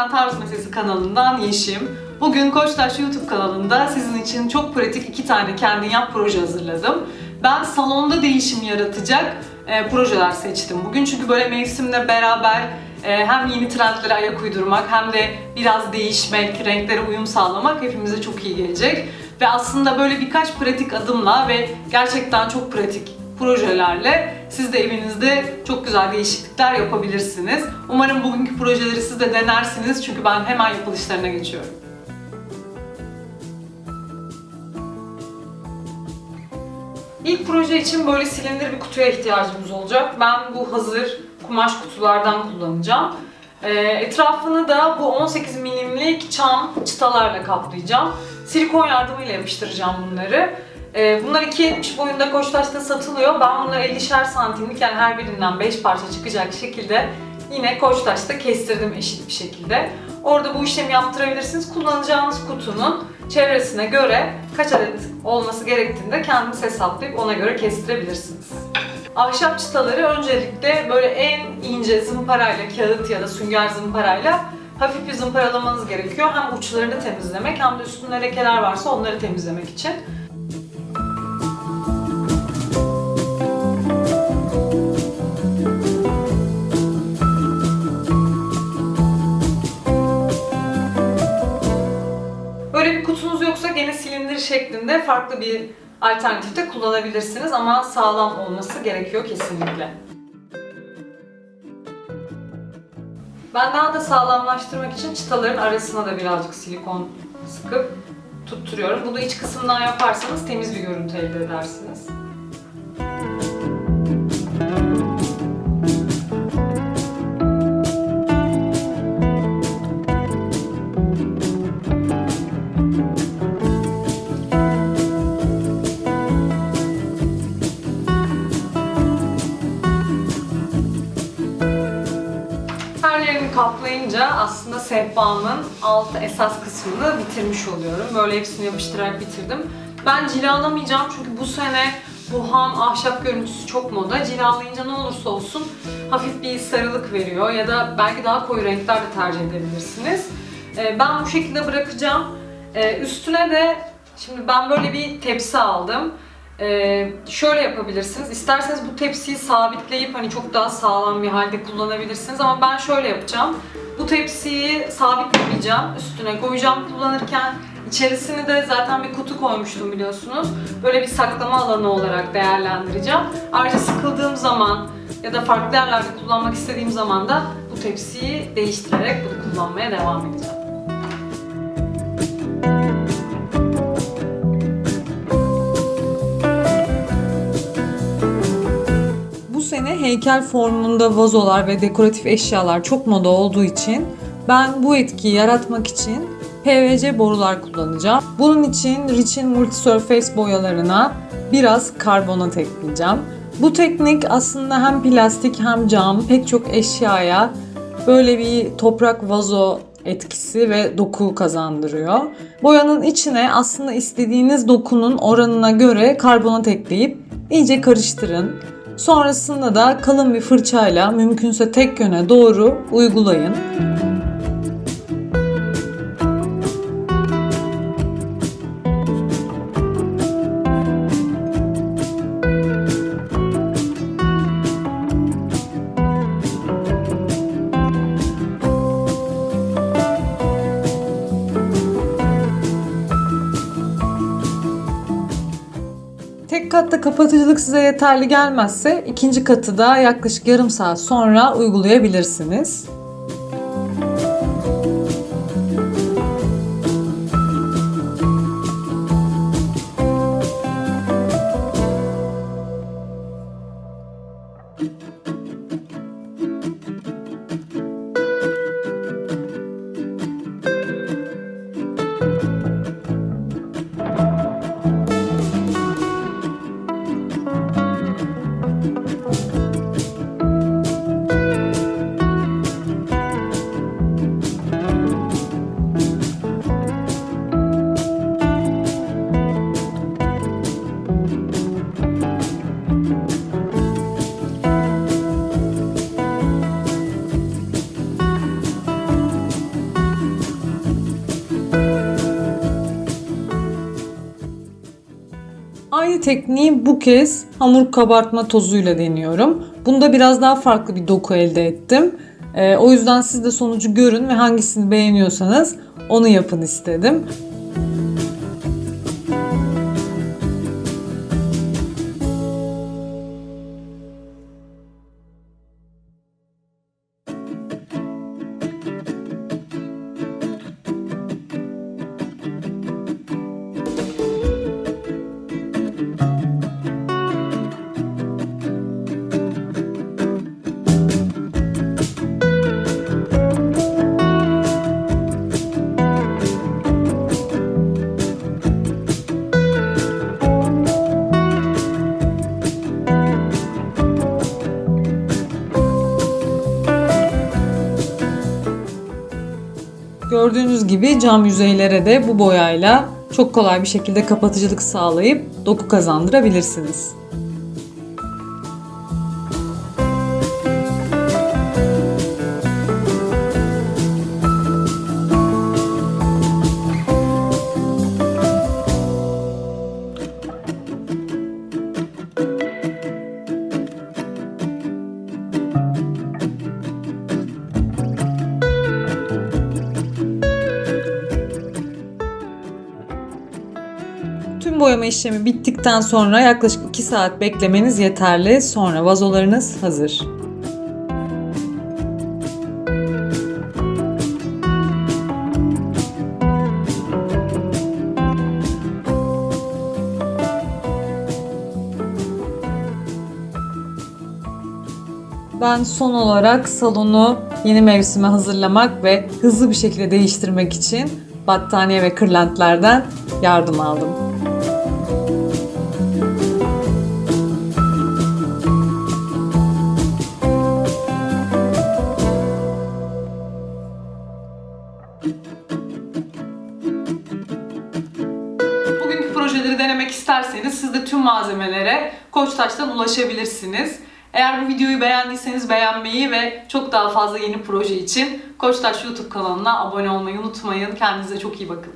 ben Tarz Meselesi kanalından Yeşim. Bugün Koçtaş YouTube kanalında sizin için çok pratik iki tane kendin yap proje hazırladım. Ben salonda değişim yaratacak e, projeler seçtim bugün çünkü böyle mevsimle beraber e, hem yeni trendlere ayak uydurmak hem de biraz değişmek, renklere uyum sağlamak hepimize çok iyi gelecek. Ve aslında böyle birkaç pratik adımla ve gerçekten çok pratik projelerle siz de evinizde çok güzel değişiklikler yapabilirsiniz. Umarım bugünkü projeleri siz de denersiniz çünkü ben hemen yapılışlarına geçiyorum. İlk proje için böyle silindir bir kutuya ihtiyacımız olacak. Ben bu hazır kumaş kutulardan kullanacağım. Ee, etrafını da bu 18 milimlik çam çıtalarla kaplayacağım. Silikon yardımıyla yapıştıracağım bunları. Ee, bunlar 2.70 boyunda Koçtaş'ta satılıyor. Ben bunları 50'şer santimlik yani her birinden 5 parça çıkacak şekilde yine Koçtaş'ta kestirdim eşit bir şekilde. Orada bu işlemi yaptırabilirsiniz. Kullanacağınız kutunun çevresine göre kaç adet olması gerektiğini de kendiniz hesaplayıp ona göre kestirebilirsiniz. Ahşap çıtaları öncelikle böyle en ince zımparayla, kağıt ya da sünger zımparayla hafif bir zımparalamanız gerekiyor. Hem uçlarını temizlemek hem de üstünde lekeler varsa onları temizlemek için. Şeklinde farklı bir alternatifte kullanabilirsiniz ama sağlam olması gerekiyor kesinlikle. Ben daha da sağlamlaştırmak için çıtaların arasına da birazcık silikon sıkıp tutturuyorum. Bunu iç kısımdan yaparsanız temiz bir görüntü elde edersiniz. Yerini kaplayınca aslında sehpamın alt esas kısmını bitirmiş oluyorum. Böyle hepsini yapıştırarak bitirdim. Ben cilalamayacağım çünkü bu sene bu ham ahşap görüntüsü çok moda. Cilalayınca ne olursa olsun hafif bir sarılık veriyor ya da belki daha koyu renkler de tercih edebilirsiniz. Ee, Ben bu şekilde bırakacağım. Ee, Üstüne de şimdi ben böyle bir tepsi aldım. Ee, şöyle yapabilirsiniz. İsterseniz bu tepsiyi sabitleyip hani çok daha sağlam bir halde kullanabilirsiniz ama ben şöyle yapacağım. Bu tepsiyi sabitlemeyeceğim. Üstüne koyacağım kullanırken. İçerisini de zaten bir kutu koymuştum biliyorsunuz. Böyle bir saklama alanı olarak değerlendireceğim. Ayrıca sıkıldığım zaman ya da farklı yerlerde kullanmak istediğim zaman da bu tepsiyi değiştirerek bunu kullanmaya devam edeceğim. Sene heykel formunda vazolar ve dekoratif eşyalar çok moda olduğu için ben bu etkiyi yaratmak için PVC borular kullanacağım. Bunun için Rich'in Multisurface boyalarına biraz karbonat ekleyeceğim. Bu teknik aslında hem plastik hem cam pek çok eşyaya böyle bir toprak vazo etkisi ve doku kazandırıyor. Boyanın içine aslında istediğiniz dokunun oranına göre karbonat ekleyip iyice karıştırın. Sonrasında da kalın bir fırçayla mümkünse tek yöne doğru uygulayın. Katta kapatıcılık size yeterli gelmezse ikinci katı da yaklaşık yarım saat sonra uygulayabilirsiniz. Tekniği bu kez hamur kabartma tozuyla deniyorum. Bunda biraz daha farklı bir doku elde ettim. Ee, o yüzden siz de sonucu görün ve hangisini beğeniyorsanız onu yapın istedim. Gördüğünüz gibi cam yüzeylere de bu boyayla çok kolay bir şekilde kapatıcılık sağlayıp doku kazandırabilirsiniz. Tüm boyama işlemi bittikten sonra yaklaşık 2 saat beklemeniz yeterli. Sonra vazolarınız hazır. Ben son olarak salonu yeni mevsime hazırlamak ve hızlı bir şekilde değiştirmek için battaniye ve kırlentlerden yardım aldım. Denemek isterseniz siz de tüm malzemelere Koçtaş'tan ulaşabilirsiniz. Eğer bu videoyu beğendiyseniz beğenmeyi ve çok daha fazla yeni proje için Koçtaş YouTube kanalına abone olmayı unutmayın. Kendinize çok iyi bakın.